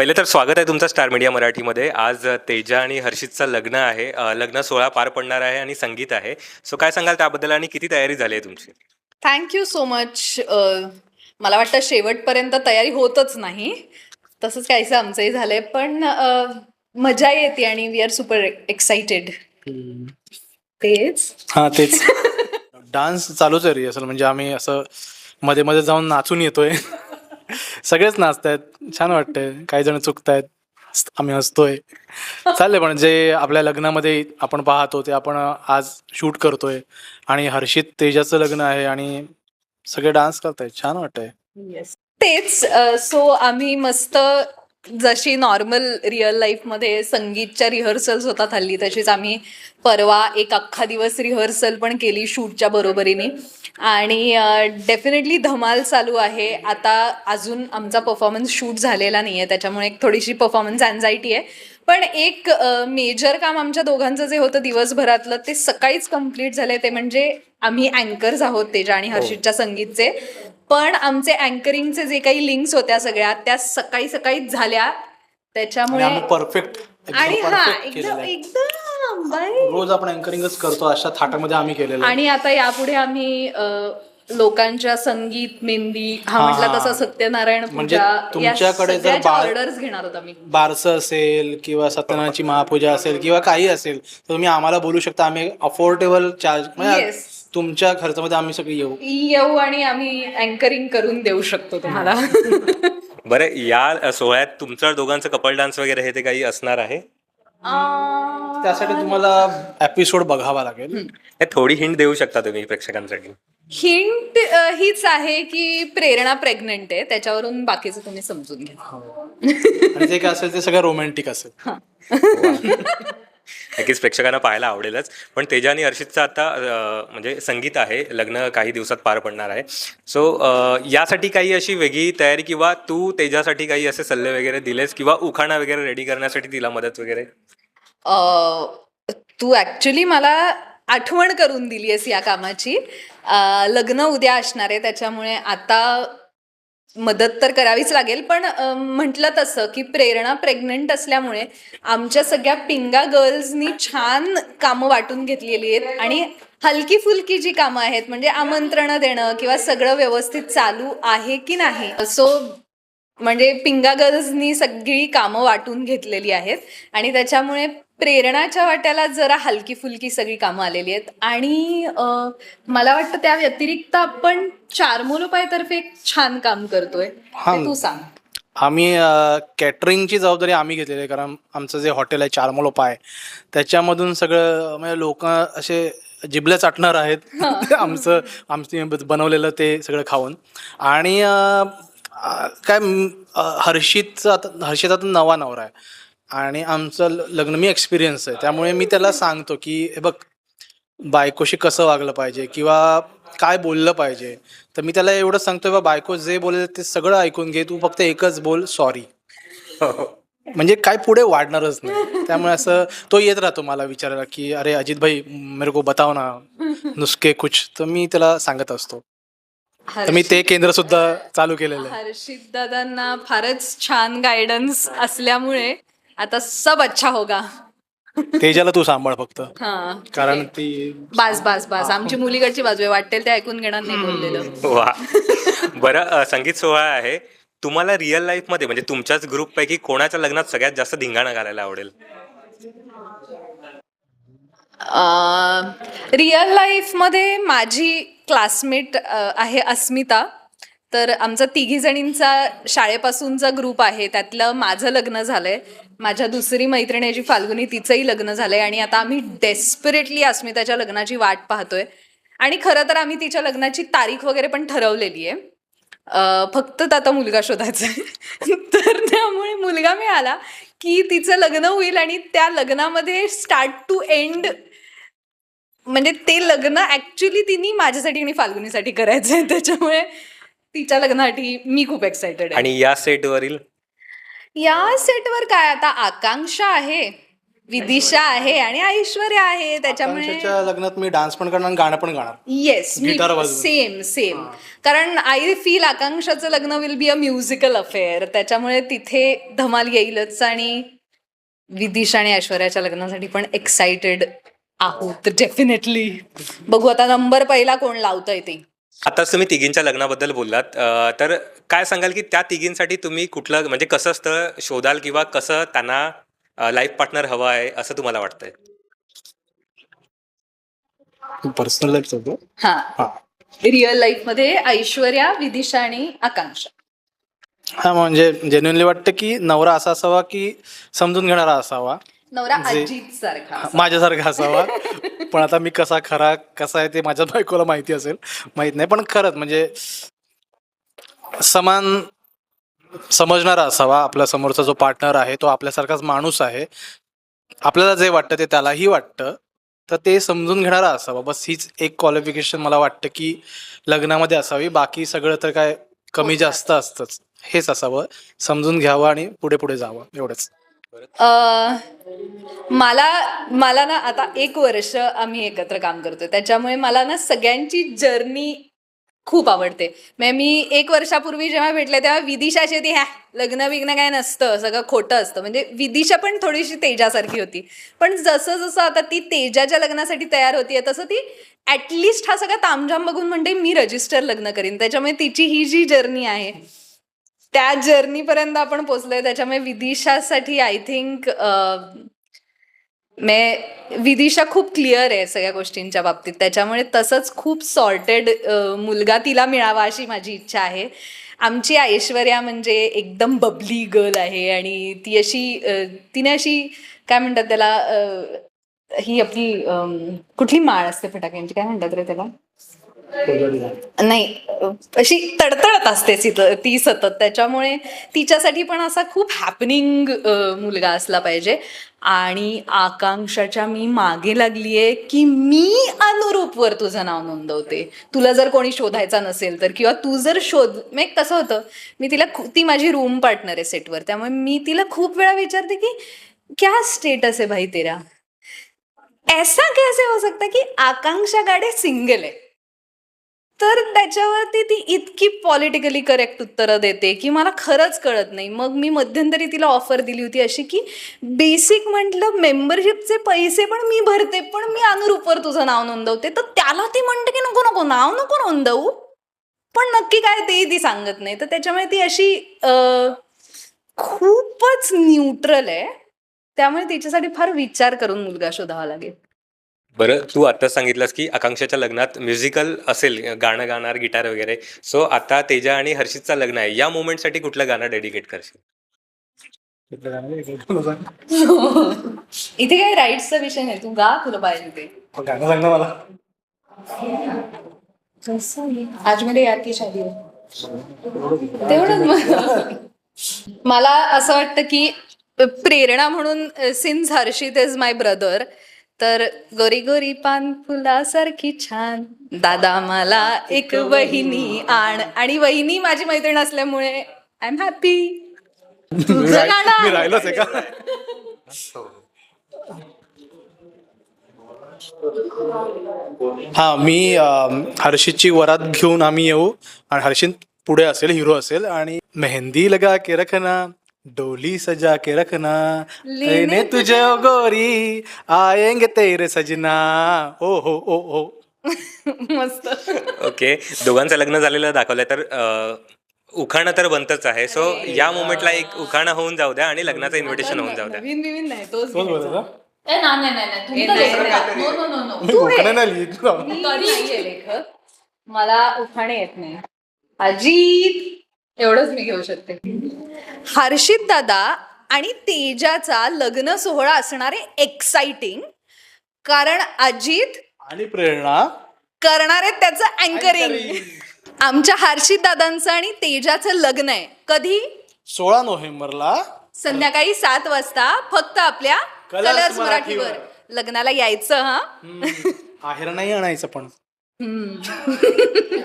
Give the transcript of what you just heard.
पहिले तर स्वागत आहे तुमचं स्टार मीडिया मराठीमध्ये. आज तेजा आणि हर्षितचं लग्न आहे. लग्न सोहळा पार पडणार आहे आणि संगीत आहे. सो काय सांगाल त्याबद्दल आणि किती तयारी झाली आहे तुमची? थँक्यू सो मच मला वाटतं शेवटपर्यंत तयारी होतच नाही. तसंच काहीसं आमचंही झालंय. पण मजा येते आणि वी आर सुपर एक्साइटेड तेच. हा तेच. डान्स चालूच आहे रिहर्सल म्हणजे आम्ही असं मध्ये मध्ये जाऊन नाचून येतोय. सगळेच नाचतायत. छान वाटतंय. काही जण चुकतायत. आम्ही हसतोय. चाललंय पण जे आपल्या लग्नामध्ये आपण पाहतो ते आपण आज शूट करतोय. आणि हर्षित तेजाचं लग्न आहे आणि सगळे डान्स करतायत. छान वाटतंय. तेच सो आम्ही मस्त जशी नॉर्मल रिअल लाईफमध्ये संगीतच्या रिहर्सल्स होतात हल्ली तशीच आम्ही परवा एक अख्खा दिवस रिहर्सल पण केली शूटच्या बरोबरीने. आणि डेफिनेटली धमाल चालू आहे. आता अजून आमचा परफॉर्मन्स शूट झालेला नाही आहे त्याच्यामुळे एक थोडीशी परफॉर्मन्स अँझायटी आहे. पण एक मेजर काम आमच्या दोघांचं जे होतं दिवसभरातलं ते सकाळीच कंप्लीट झालंय. ते म्हणजे आम्ही अँकर्स आहोत तेजा आणि हर्षितच्या संगीतचे. पण आमचे अँकरिंगचे जे काही लिंक्स होत्या सगळ्या त्या सकाळी सकाळीच झाल्या. त्याच्यामुळे परफेक्ट आणि हा एकदम एकदम. रोज आपण अँकरिंगच करतो अशा थाटामध्ये आम्ही केलेलं आणि आता यापुढे आम्ही लोकांच्या संगीत मेहंदी हा म्हटला हा. तसा सत्यनारायण म्हणजे तुमच्याकडे जर ऑर्डर्स घेणार आहोत आम्ही. बारसं असेल किंवा सत्यनारायणची महापूजा असेल किंवा काही असेल तर तुम्ही आम्हाला बोलू शकता. आम्ही अफोर्डेबल चार्ज म्हणजे Yes. तुमच्या खर्चामध्ये आम्ही सगळे येऊ. येऊ आणि आम्ही अँकरिंग करून देऊ शकतो तुम्हाला. बरं या सोहळ्यात तुमचं दोघांचं कपल डान्स वगैरे हे ते काही असणार आहे? त्यासाठी तुम्हाला एपिसोड बघावा लागेल. थोडी हिंट देऊ शकता तुम्ही प्रेक्षकांसाठी. हिंट हीच आहे की प्रेरणा प्रेग्नंट आहे त्याच्यावरून बाकीचं तुम्ही समजून घ्या. आणि जे काय असेल ते सगळं रोमॅन्टिक असेल. नक्कीच प्रेक्षकांना पाहायला आवडेलच. पण तेजा आणि हर्षितचं आता म्हणजे संगीत आहे लग्न काही दिवसात पार पडणार आहे. सो यासाठी काही अशी वेगळी तयारी किंवा तू तेजासाठी काही असे सल्ले वगैरे दिलेस किंवा उखाणा वगैरे रेडी करण्यासाठी तिला मदत वगैरे? अ, तू ऍक्च्युली मला आठवण करून दिली आहेस या कामाची. लग्न उद्या असणार आहे त्याच्यामुळे आता मदत तर करावीच लागेल पण म्हटलं तसं की प्रेरणा प्रेग्नंट असल्यामुळे आमच्या सगळ्या पिंगा गर्ल्सनी छान कामं वाटून घेतलेली आहेत आणि हलकी फुलकी जी कामं आहेत म्हणजे आमंत्रणं देणं किंवा सगळं व्यवस्थित चालू आहे की नाही सो म्हणजे पिंगा गर्ल्सनी सगळी कामं वाटून घेतलेली आहेत. आणि त्याच्यामुळे प्रेरणाच्या वाट्याला जरा हलकी फुलकी सगळी कामं आलेली आहेत. आणि मला वाटतं त्या व्यतिरिक्त आपण चारमोलोपायतर्फे एक छान काम करतोय. हा. ते सांग. आम्ही कॅटरिंगची जबाबदारी आम्ही घेतलेली आहे. कारण आमचं जे हॉटेल आहे चारमोलो पाय त्याच्यामधून सगळं म्हणजे लोक असे जिबल्या चाटणार आहेत. आमचं आमचं बनवलेलं ते सगळं खाऊन. आणि काय हर्षितचा आता हर्षित आता नवा नवरा आहे. आणि आमचं लग्न मी एक्सपिरियन्स आहे. त्यामुळे मी त्याला सांगतो की हे बघ बायकोशी कसं वागलं पाहिजे किंवा काय बोललं पाहिजे? तर मी त्याला एवढं सांगतोय बा बायको जे बोलेल ते सगळं ऐकून घे. तू फक्त एकच बोल सॉरी म्हणजे काय पुढे वाढणारच नाही. त्यामुळे असं तो येत राहतो मला विचारायला की अरे अजित भाई मेरे को बताव ना नुसके कुछ. तर मी त्याला सांगत असतो. मी ते केंद्र सुद्धा चालू केलेलं आहे. हर्षित दादांना फारच छान गायडन्स असल्यामुळे आता सब अच्छा होगा. तेजाला तू सांभाळ फक्त. हा. कारण ती बास बास बास. आमची मुलीकडची बाजू आहे. वाटेल ते ऐकून घेणार नाही बोललेलं. वा. बरं अ, संगीत सोहळा आहे. तुम्हाला रिअल लाईफमध्ये म्हणजे तुमच्याच ग्रुपपैकी कोणाच्या लग्नात सगळ्यात जास्त धिंगाणा घालायला आवडेल? रिअल लाईफमध्ये माझी क्लासमेट आहे अस्मिता. तर आमचा तिघी जणींचा शाळेपासूनचा ग्रुप आहे. त्यातलं माझं लग्न झालंय. माझ्या दुसरी मैत्रिणी आहे जी फाल्गुनी तिचंही लग्न झालंय. आणि आता आम्ही डेस्परेटली अस्मिताच्या लग्नाची वाट पाहतोय. आणि खरं तर आम्ही तिच्या लग्नाची तारीख वगैरे पण ठरवलेली आहे. फक्त आता मुलगा शोधायचा आहे तर त्यामुळे मुलगा मिळाला की तिचं लग्न होईल आणि त्या लग्नामध्ये स्टार्ट टू एंड म्हणजे ते लग्न ऍक्च्युली तिने माझ्यासाठी आणि फाल्गुनीसाठी करायचं आहे त्याच्यामुळे तिच्या लग्नासाठी मी खूप एक्सायटेड आहे. आणि या सेटवरील या सेटवर काय? आता आकांक्षा आहे विदिशा आहे आणि ऐश्वर्या आहे. त्याच्यामुळे आकांक्षाच्या लग्नात मी डान्स पण करणार आणि गाणं पण गाणार. येस वाजवून. सेम सेम कारण आय फील आकांक्षाचं लग्न will be a musical affair त्याच्यामुळे तिथे धमाल येईलच आणि विदिशा आणि ऐश्वर्याच्या लग्नासाठी पण एक्साइटेड आहोत डेफिनेटली बघू आता नंबर पहिला कोण लावतंय ते. आताच तुम्ही तिघींच्या लग्नाबद्दल बोललात. अं, तर काय सांगाल की त्या तिघींसाठी तुम्ही कुठलं म्हणजे कसं स्थळ शोधाल किंवा कसं त्यांना लाईफ पार्टनर हवं आहे असं तुम्हाला वाटतंय? पर्सनल लाईफ हा. हा. रिअल लाईफमध्ये ऐश्वर्या विदिशा आणि आकांक्षा. हा म्हणजे जेन्युनली वाटतं की नवरा असा असावा की समजून घेणारा असावा. नवरा जे- अजित सारखा माझ्यासारखा असावा. पण आता मी कसा खरा कसा आहे ते माझ्या बायकोला माहिती असेल. माहीत नाही पण खरंच म्हणजे समान समजणारा असावा. आपल्या समोरचा जो पार्टनर आहे तो आपल्यासारखाच माणूस आहे. आपल्याला जे वाटतं ते त्यालाही वाटतं. तर ते समजून घेणारा असावा. बस हीच एक क्वालिफिकेशन मला वाटतं की लग्नामध्ये असावी. बाकी सगळं तर काय कमी जास्त असतंच. हेच असावं. समजून घ्यावं आणि पुढे पुढे जावं. एवढंच. अं, मला मला ना आता एक वर्ष आम्ही एकत्र काम करतोय. त्याच्यामुळे मला ना सगळ्यांची जर्नी खूप आवडते. म्हणजे मी एक वर्षापूर्वी जेव्हा भेटले तेव्हा विदिशाची ती ह्या लग्न बिग्न काय नसतं सगळं खोटं असतं. म्हणजे विदिशा पण थोडीशी तेजासारखी होती. पण जसं जसं आता ती तेजाच्या लग्नासाठी तयार होतीये तसं ती ऍटलिस्ट हा सगळा तामझाम बघून म्हणते मी रजिस्टर लग्न करीन. त्याच्यामुळे तिची ही जी जर्नी आहे त्या जर्नीपर्यंत आपण पोचलोय त्याच्यामुळे विदिशासाठी आय थिंक मे विदिशा खूप क्लिअर आहे सगळ्या गोष्टींच्या बाबतीत. त्याच्यामुळे तसंच खूप सॉर्टेड मुलगा तिला मिळावा अशी माझी इच्छा आहे. आमची ऐश्वर्या म्हणजे एकदम बबली गर्ल आहे आणि ती अशी तिने अशी काय म्हणतात त्याला ही आपली कुठली माळ असते फटाक्यांची? काय म्हणतात रे त्याला? नाही अशी तडतडत असते ती- सतत. त्याच्यामुळे तिच्यासाठी पण असा खूप हॅपनिंग मुलगा असला पाहिजे. आणि आकांक्षाच्या मी मागे लागलीये की मी अनुरूपवर तुझं नाव नोंदवते. तुला जर कोणी शोधायचा नसेल तर किंवा तू जर शोध मग कसं होतं मी तिला ती माझी रूम पार्टनर आहे सेटवर त्यामुळे मी तिला खूप वेळा विचारते की क्या स्टेटस आहे भाई तेरा? ऐसा कैसे हो सकता की आकांक्षा गाडे सिंगल आहे? तर त्याच्यावरती ती इतकी पॉलिटिकली करेक्ट उत्तरं देते की मला खरंच कळत नाही. मग मी मध्यंतरी तिला ऑफर दिली होती अशी की बेसिक म्हटलं मेंबरशिपचे पैसे पण मी भरते पण मी अनुरूपवर तुझं नाव नोंदवते. तर त्याला ती म्हणते की नको नको नाव नको नोंदवू. पण नक्की काय ते ती सांगत नाही. तर त्याच्यामुळे ती अशी खूपच न्यूट्रल आहे. त्यामुळे तिच्यासाठी फार विचार करून मुलगा शोधावा लागेल. बरं तू आत्ताच सांगितलंस की आकांक्षाच्या लग्नात म्युझिकल असेल गाणं गाणार गिटार वगैरे. सो आता तेजा आणि हर्षितचं लग्न आहे. या मोमेंटसाठी कुठलं गाणं डेडिकेट करशील? इथे काय राईट्सचा विषय नाही. तू गा तुला पाहिजे ते. गाणं सांग ना मला. आज मेरे यार की शादी? है तेवढंच मग. मला असं वाटतं की प्रेरणा म्हणून since Harshit is my brother तर गोरी गोरी पान फुलासारखी छान. दादा मला एक वहिनी आण. आणि वहिनी माझी मैत्रीण असल्यामुळे आय एम हॅपी तुझं गाणं मी राहिलोच आहे का? हा मी अं, हर्षितची वरात घेऊन आम्ही येऊ. आणि हर्षित पुढे असेल हिरो असेल. आणि मेहंदी लगा के रखना. डोली सजा के रखना लेने तुझे ओ गोरी आएंगे तेरे सजना ओ हो ओ हो मस्त ओके दोघांचं लग्न झालेलं दाखवलंय तर अं, उखाणं तर बनतच आहे सो या मोमेंटला एक उखाणं होऊन जाऊ द्या आणि लग्नाचं इन्व्हिटेशन होऊन जाऊ द्या नवीन बिवीन नाही तोच तोच घ्यायचा. बोलायचा? ए, ना, नाही, नाही, नाही, तुमचं लेखक. No, no, no, no. तू उखाणे. नाही लिहित ना. मी नाहीये लेखक मला उखाणे येत नाही अजित एवढंच मी घेऊ शकते. हर्षित दादा आणि तेजाचा लग्न सोहळा असणारे एक्साइटिंग कारण अजित आणि प्रेरणा. करणार आहेत त्याचं अँकरिंग आमच्या हर्षित दादांचं आणि तेजाचं लग्न आहे. कधी? सोळा नोव्हेंबरला. संध्याकाळी सात वाजता फक्त आपल्या कलर्स कलर्स मराठीवर. मराठीवर. लग्नाला यायचं हा? आहेर नाही आणायचं पण. हम्म.